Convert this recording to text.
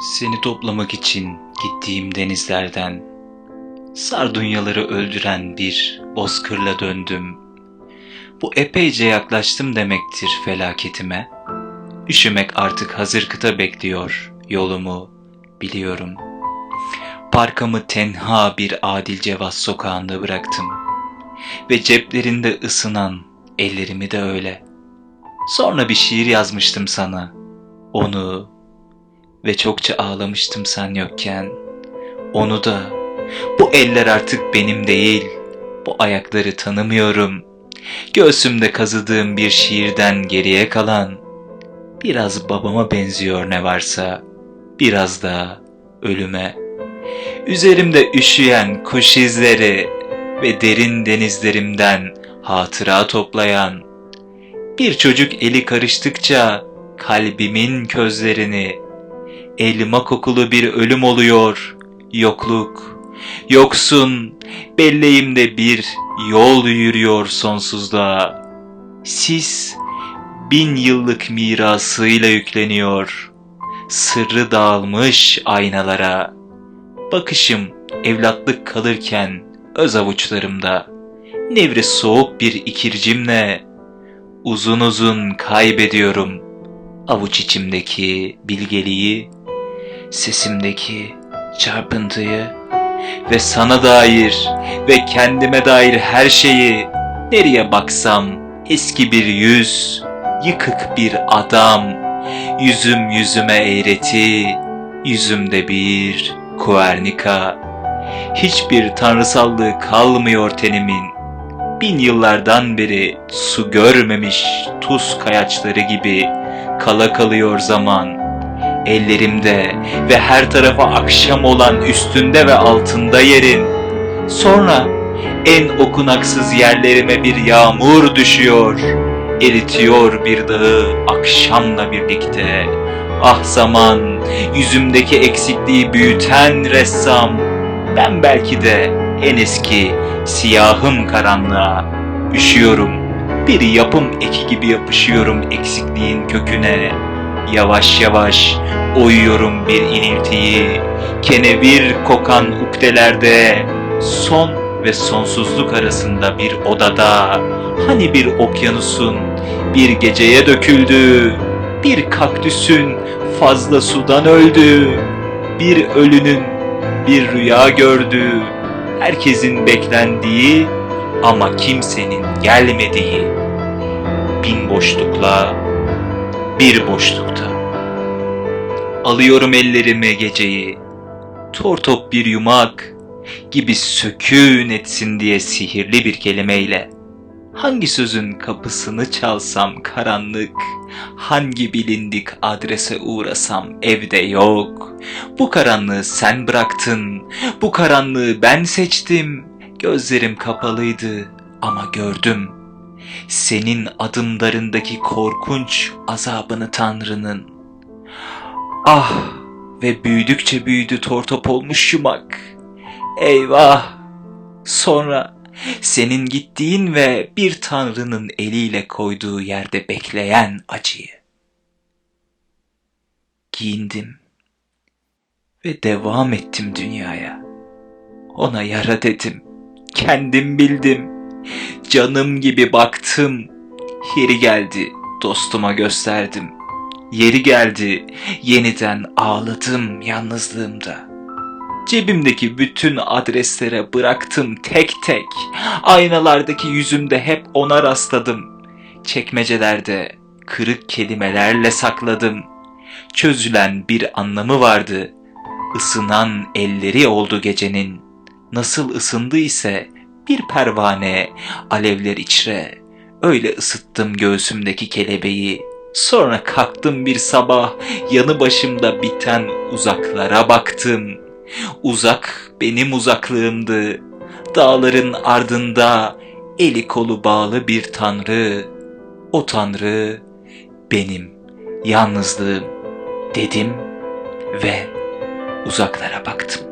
Seni toplamak için gittiğim denizlerden Sardunyaları öldüren bir bozkırla döndüm. Bu epeyce yaklaştım demektir felaketime. Üşümek artık hazır kıta bekliyor yolumu biliyorum. Parkamı tenha bir Adil Cevaz sokağında bıraktım. Ve ceplerinde ısınan ellerimi de öyle. Sonra bir şiir yazmıştım sana. Onu ve çokça ağlamıştım sen yokken. Onu da bu eller artık benim değil. Bu ayakları tanımıyorum. Göğsümde kazıdığım bir şiirden geriye kalan biraz babama benziyor ne varsa. Biraz da ölüme. Üzerimde üşüyen kuş izleri ve derin denizlerimden hatıra toplayan bir çocuk eli karıştıkça kalbimin közlerini elma kokulu bir ölüm oluyor. Yokluk yoksun belleğimde bir yol yürüyor sonsuzluğa. Sis bin yıllık mirasıyla yükleniyor. Sırrı dağılmış aynalara. Bakışım evlatlık kalırken öz avuçlarımda. Nevri soğuk bir ikircimle uzun uzun kaybediyorum avuç içimdeki bilgeliği, sesimdeki çarpıntıyı ve sana dair ve kendime dair her şeyi nereye baksam eski bir yüz, yıkık bir adam, yüzüm yüzüme eğreti, yüzümde bir kuernika. Hiçbir tanrısallığı kalmıyor tenimin. Bin yıllardan beri su görmemiş tuz kayaçları gibi kala kalıyor zaman. Ellerimde ve her tarafa akşam olan üstünde ve altında yerin. Sonra en okunaksız yerlerime bir yağmur düşüyor. Eritiyor bir dağı akşamla birlikte. Ah zaman, yüzümdeki eksikliği büyüten ressam. Ben belki de en eski siyahım karanlığa. Üşüyorum, bir yapım eki gibi yapışıyorum eksikliğin köküne. Yavaş yavaş oyuyorum bir iniltiyi. Kenevir kokan ukdelerde, son ve sonsuzluk arasında bir odada. Hani bir okyanusun bir geceye döküldü. Bir kaktüsün fazla sudan öldü. Bir ölünün bir rüya gördü. Herkesin beklendiği ama kimsenin gelmediği bin boşlukla bir boşlukta. Alıyorum ellerime geceyi, tor top bir yumak gibi sökün etsin diye sihirli bir kelimeyle. Hangi sözün kapısını çalsam karanlık, hangi bilindik adrese uğrasam evde yok. Bu karanlığı sen bıraktın, bu karanlığı ben seçtim. Gözlerim kapalıydı ama gördüm. Senin adımlarındaki korkunç azabını Tanrı'nın. Ah ve büyüdükçe büyüdü tortop olmuş yumak. Eyvah! Sonra senin gittiğin ve bir tanrının eliyle koyduğu yerde bekleyen acıyı. Giyindim ve devam ettim dünyaya. Ona yara dedim, kendim bildim. Canım gibi baktım, yeri geldi dostuma gösterdim. Yeri geldi yeniden ağladım yalnızlığımda.'' Cebimdeki bütün adreslere bıraktım tek tek. Aynalardaki yüzümde hep ona rastladım. Çekmecelerde kırık kelimelerle sakladım. Çözülen bir anlamı vardı. Isınan elleri oldu gecenin. Nasıl ısındı ise bir pervane alevler içre. Öyle ısıttım göğsümdeki kelebeği. Sonra kalktım bir sabah yanı başımda biten uzaklara baktım.'' Uzak benim uzaklığımdı. Dağların ardında eli kolu bağlı bir tanrı. O tanrı benim yalnızlığım dedim ve uzaklara baktım.